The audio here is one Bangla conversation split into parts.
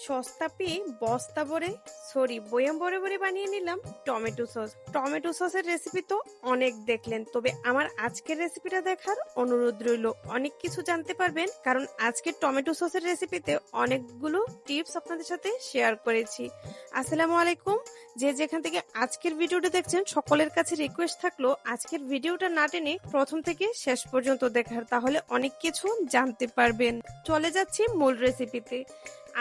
সস্তা পেয়ে বস্তা ভরে সরি বয়াম ভরে ভরে বানিয়ে নিলাম টমেটো সস। টমেটো সসের রেসিপি তো অনেক দেখলেন, তবে আমার আজকের রেসিপিটা দেখার অনুরোধ রইল, অনেক কিছু জানতে পারবেন, কারণ আজকের টমেটো সসের রেসিপিতে অনেকগুলো টিপস আপনাদের সাথে শেয়ার করেছি। আসসালামু আলাইকুম, যে যেখান থেকে আজকের ভিডিওটা দেখছেন, সকলের কাছে রিকোয়েস্ট থাকল, আজকের ভিডিওটা না টেনে প্রথম থেকে শেষ পর্যন্ত দেখার, তাহলে অনেক কিছু জানতে পারবেন। চলে যাচ্ছি মূল রেসিপিতে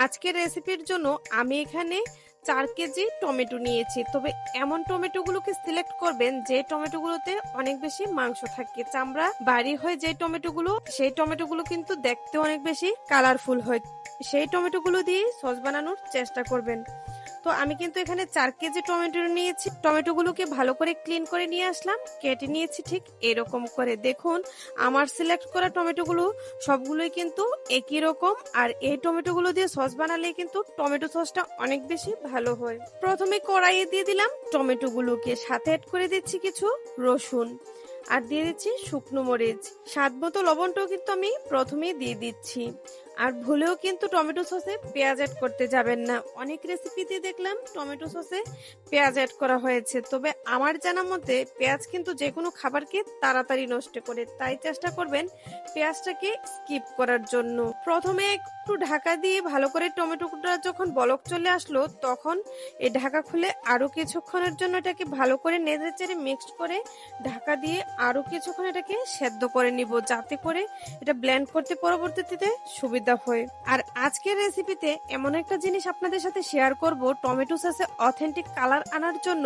আজকের রেসিপির জন্য আমি এখানে চার কেজি টমেটো নিয়েছি। তবে এমন টমেটোগুলোকে সিলেক্ট করবেন যে টমেটোগুলোতে অনেক বেশি মাংস থাকে। চামড়া বাড়ি হয় যে টমেটোগুলো, সেই টমেটোগুলো কিন্তু দেখতে অনেক বেশি কালারফুল হয়। সেই টমেটোগুলো দিয়ে সস বানানোর চেষ্টা করবেন। তো আমি কিন্তু এখানে চার কেজি টমেটো নিয়েছি। টমেটোগুলোকে ভালো করে ক্লিন করে নিয়ে আসলাম। কেটে নিয়েছি ঠিক এরকম করে। দেখুন, আমার সিলেক্ট করা টমেটোগুলো সবগুলোই কিন্তু একই রকম আর এই টমেটোগুলো দিয়ে সস বানালে কিন্তু টমেটো সসটা অনেক বেশি ভালো হয়। প্রথমে কড়াইয়ে দিয়ে দিলাম টমেটোগুলোকে। সাথে অ্যাড করে দিচ্ছি কিছু রসুন আর দিয়ে দিচ্ছি শুকনো মরিচ। স্বাদ মতো লবণটাও কিন্তু আমি প্রথমেই দিয়ে দিচ্ছি। আর ভুলেও কিন্তু টমেটো সসে পেঁয়াজ অ্যাড করতে যাবেন না। অনেক রেসিপিতে দেখলাম টমেটো সসে পেঁয়াজ অ্যাড করা হয়েছে। তবে আমার জানা মতে পেঁয়াজ কিন্তু যে কোনো খাবারকে তাড়াতাড়ি নষ্ট করে। তাই চেষ্টা করবেন পেঁয়াজটাকে স্কিপ করার জন্য। প্রথমে একটু ঢাকা দিয়ে ভালো করে টমেটোটা যখন বলক চলে আসলো, তখন এই ঢাকা খুলে আরও কিছুক্ষণের জন্য এটাকে ভালো করে নেড়ে চেড়ে মিক্সড করে ঢাকা দিয়ে আরও কিছুক্ষণ এটাকে সেদ্ধ করে নিব। যাতে করে এটা ব্লেন্ড করতে পরবর্তীতে সুবিধা হয়। আর আজকের রেসিপিতে এমন একটা জিনিস আপনাদের সাথে শেয়ার করব টমেটো সসে অথেন্টিক কালার আনার জন্য।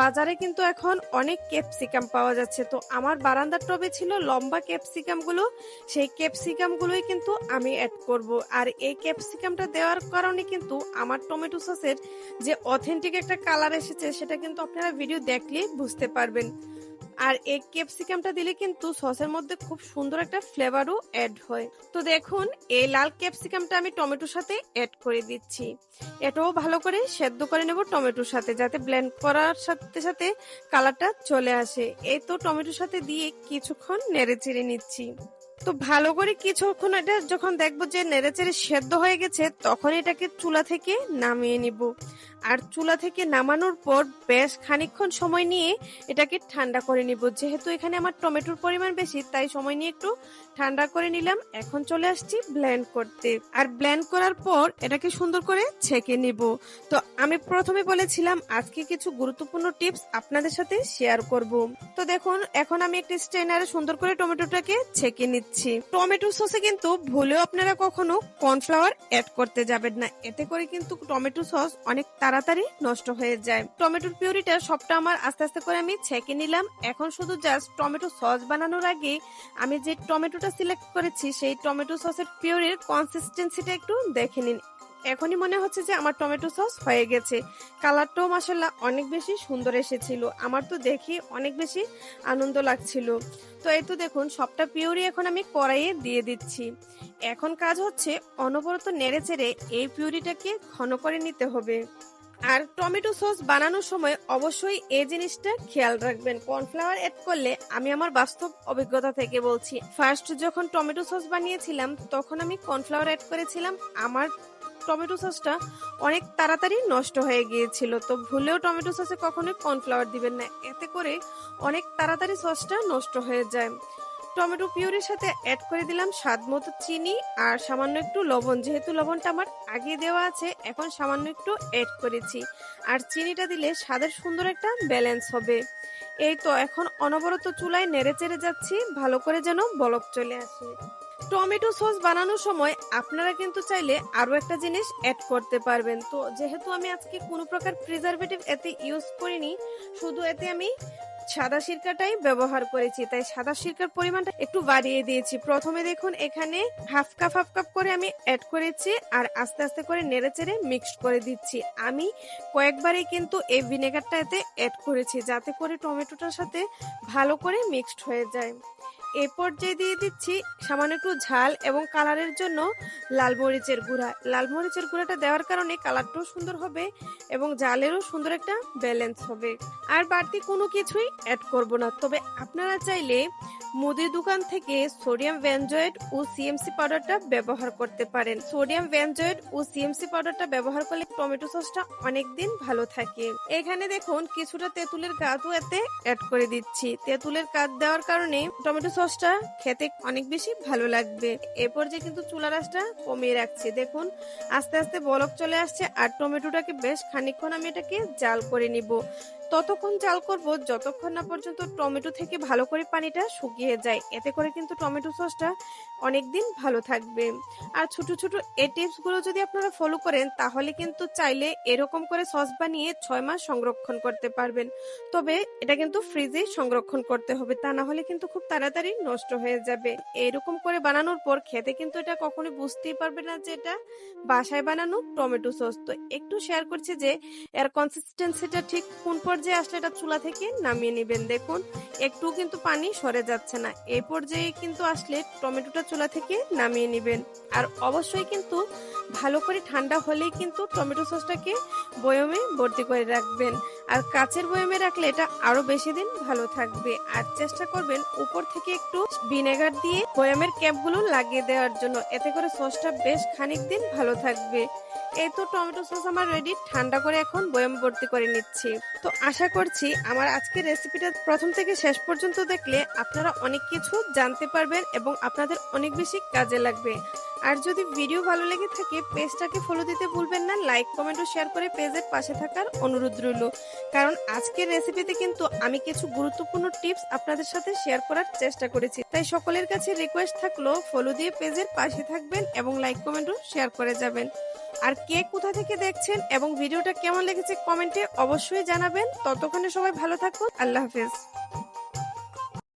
বাজারে কিন্তু এখন অনেক ক্যাপসিকাম পাওয়া যাচ্ছে। তো আমার বারান্দার টবে ছিল লম্বা ক্যাপসিকামগুলো। সেই ক্যাপসিকাম গুলোই কিন্তু আমি অ্যাড করব। আর এই ক্যাপসিকামটা দেওয়ার কারণে কিন্তু আমার টমেটো সসের যে অথেন্টিক একটা কালার এসেছে, সেটা কিন্তু আপনারা ভিডিও দেখলে বুঝতে পারবেন। আর এই ক্যাপসিকামটা দিলে কিন্তু সসের মধ্যে খুব সুন্দর একটা ফ্লেভারও অ্যাড হয়। তো দেখুন, এই লাল ক্যাপসিকামটা আমি টমেটোর সাথে অ্যাড করে দিচ্ছি। এটাও ভালো করে সেদ্ধ করে নেব টমেটোর সাথে, যাতে ব্লেন্ড করার সাথে সাথে কালারটা চলে আসে। এই তো টমেটোর সাথে দিয়ে কিছুক্ষণ নেড়ে চেড়ে নিচ্ছি। তো ভালো করে কিছুক্ষণ এটা যখন দেখব যে নেড়েচেড়ে সেদ্ধ হয়ে গেছে, তখন এটাকে চুলা থেকে নামিয়ে নিব। আর চুলা থেকে নামানোর পর বেশ খানিকক্ষণ সময় নিয়ে এটাকে ঠান্ডা করে নিব। যেহেতু এখানে আমার টমেটোর পরিমাণ বেশি, তাই সময় নিয়ে একটু ঠান্ডা করে নিলাম। এখন চলে আসছি ব্লেন্ড করতে। আর ব্লেন্ড করার পর এটাকে সুন্দর করে ছেঁকে নিব। তো আমি প্রথমে বলেছিলাম, আজকে কিছু গুরুত্বপূর্ণ টিপস আপনাদের সাথে শেয়ার করব। তো দেখুন, এখন আমি একটি স্ট্রেনারে সুন্দর করে টমেটোটাকে ছেঁকে নিচ্ছি। টমেটো সসে কিন্তু ভুলেও আপনারা কখনো কর্নফ্লাওয়ার অ্যাড করতে যাবেন না। এতে করে কিন্তু টমেটো সস অনেক তাড়াতাড়ি নষ্ট হয়ে যায়। টমেটোর পিউরিটা সবটা আমার আস্তে আস্তে করে আমি ছেঁকে নিলাম। এখন শুধু জাস্ট টমেটো সস বানানোর আগে আমি যে টমেটোটা সিলেক্ট করেছি, সেই টমেটো সসের পিউরির কনসিস্টেন্সিটা একটু দেখে নিন। এখনই মনে হচ্ছে যে আমার টমেটো সস হয়ে গেছে। কালারটাও মাসাল্লাহ অনেক বেশি সুন্দর এসেছিল। আমার তো দেখে অনেক বেশি আনন্দ লাগছিল। তো এই তো দেখুন, সবটা পিউরি এখন আমি কড়াইয়ে দিয়ে দিচ্ছি। এখন কাজ হচ্ছে অনবরত নেড়ে চেড়ে এই পিউরিটাকে ঘন করে নিতে হবে। আর টমেটো সস বানানোর সময় অবশ্যই এই জিনিসটা খেয়াল রাখবেন। কর্নফ্লাওয়ার অ্যাড করলে আমি আমার বাস্তব অভিজ্ঞতা থেকে বলছি। ফার্স্ট যখন টমেটো সস বানিয়েছিলাম, তখন আমি কর্নফ্লাওয়ার অ্যাড করেছিলাম। আমার টমেটো সসটা অনেক তাড়াতাড়ি নষ্ট হয়ে গিয়েছিল। তো ভুলেও টমেটো সসে কখনোই কর্নফ্লাওয়ার দিবেন না। এতে করে অনেক তাড়াতাড়ি সসটা নষ্ট হয়ে যায়। টমেটো পিউরির সাথে অ্যাড করে দিলাম স্বাদ মতো চিনি আর সামান্য একটু লবণ। যেহেতু লবণটা আমার আগে দেওয়া আছে, এখন সামান্য একটু অ্যাড করেছি। আর চিনিটা দিলে স্বাদের সুন্দর একটা ব্যালেন্স হবে। এই তো, এখন অনবরত চুলায় নেড়ে চেড়ে যাচ্ছি, ভালো করে যেন বলক চলে আসে। টমেটো সস বানানোর সময় আপনারা কিন্তু চাইলে আরও একটা জিনিস অ্যাড করতে পারবেন। তো যেহেতু আমি আজকে কোনো প্রকার প্রিজারভেটিভ এতে ইউজ করিনি, শুধু এতে আমি সাদা সিরকাটাই ব্যবহার করেছি, তাই সাদা সিরকার পরিমাণটা একটু বাড়িয়ে দিয়েছি। প্রথমে দেখুন, এখানে হাফ কাপ হাফ কাপ করে আমি অ্যাড করেছি আর আস্তে আস্তে করে নেড়ে চেড়ে মিক্সড করে দিচ্ছি। আমি কয়েকবারই কিন্তু এই ভিনেগারটা এতে অ্যাড করেছি, যাতে করে টমেটোটার সাথে ভালো করে মিক্সড হয়ে যায়। এ পর্যায়ে দিয়ে দিচ্ছি সামান্য একটু ঝাল এবং কালারের জন্য লাল মরিচের গুঁড়া। লাল মরিচের গুঁড়াটা দেওয়ার কারণে কালারটাও সুন্দর হবে এবং জালেরও সুন্দর একটা ব্যালেন্স হবে। আর বাড়তি কোনো কিছুই অ্যাড করব না। তবে আপনারা চাইলে মুদির দোকান থেকে সোডিয়াম ভ্যানজয়েড ও সিএমসি পাউডারটা ব্যবহার করতে পারেন। সোডিয়াম ভ্যানজয়েড ও সিএমসি পাউডারটা ব্যবহার করলে টমেটো সসটা অনেক দিন ভালো থাকে। এখানে দেখুন, কিছুটা তেঁতুলের গাছও এতে অ্যাড করে দিচ্ছি। তেঁতুলের কাজ দেওয়ার কারণে টমেটো সসটা খেতে অনেক বেশি ভালো লাগবে। এরপর যে কিন্তু চুলা রসটা কমিয়ে রাখছি। দেখুন, আস্তে আস্তে বরফ চলে আসছে আর টমেটোটাকে বেশ খানিক্ষণ আমি এটাকে জাল করে নিব। ততক্ষণ জাল করব যতক্ষণ না পর্যন্ত টমেটো থেকে ভালো করে পানিটা শুকিয়ে যায়। এতে করে কিন্তু টমেটো সসটা অনেক দিন ভালো থাকবে। আর ছোট ছোট এই টিপসগুলো যদি আপনারা ফলো করেন, তাহলে কিন্তু চাইলে এরকম করে সস বানিয়ে ছয় মাস সংরক্ষণ করতে পারবেন। তবে এটা কিন্তু ফ্রিজে সংরক্ষণ করতে হবে, তা না হলে কিন্তু খুব তাড়াতাড়ি নষ্ট হয়ে যাবে। এরকম করে বানানোর পর খেতে কিন্তু এটা কখনোই বুঝতেই পারবে না যে এটা বাসায় বানানো টমেটো সস। তো একটু শেয়ার করছি যে এর কনসিস্টেন্সিটা ঠিক কোন পর্যায়ে আসলে এটা চুলা থেকে নামিয়ে নেবেন, দেখুন। একটু কিন্তু পানি সরে যাচ্ছে না। এই পর্যায়ে কিন্তু আসলে টমেটোটা চুলা থেকে নামিয়ে নেবেন। আর অবশ্যই কিন্তু ভালো করে ঠান্ডা হলেই কিন্তু টমেটো সসটাকে বয়মে ভর্তি করে রাখবেন। আর কাচের বয়মে রাখলে এটা আরও বেশি দিন ভালো থাকবে। আর চেষ্টা করবেন উপর থেকে একটু ভিনেগার দিয়ে বয়ামের ক্যাপগুলো লাগিয়ে দেওয়ার জন্য। এতে করে সসটা বেশ খানিক দিন ভালো থাকবে। এই তো টমেটো সস আমার রেডি ঠান্ডা করে এখন বয়াম ভর্তি করে নিচ্ছি। তো আশা করছি আমার আজকের রেসিপিটা প্রথম থেকে শেষ পর্যন্ত দেখলে আপনারা অনেক কিছু জানতে পারবেন এবং আপনাদের অনেক বেশি কাজে লাগবে। আর যদি ভিডিও ভালো লেগে থাকে পেজটাকে ফলো দিতে ভুলবেন না লাইক কমেন্ট ও শেয়ার করে পেজের পাশে থাকার অনুরোধ রইল। কারণ আজকের রেসিপিতে কিন্তু আমি কিছু গুরুত্বপূর্ণ টিপস আপনাদের সাথে শেয়ার করার চেষ্টা করেছি। তাই সকলের কাছে রিকোয়েস্ট থাকল ফলো দিয়ে পেজের পাশে থাকবেন এবং লাইক কমেন্ট ও শেয়ার করে যাবেন। আর কে কোথা থেকে দেখছেন এবং ভিডিওটা কেমন লেগেছে কমেন্টে অবশ্যই জানাবেন। ততক্ষণে সবাই ভালো থাকুন। আল্লাহ হাফেজ।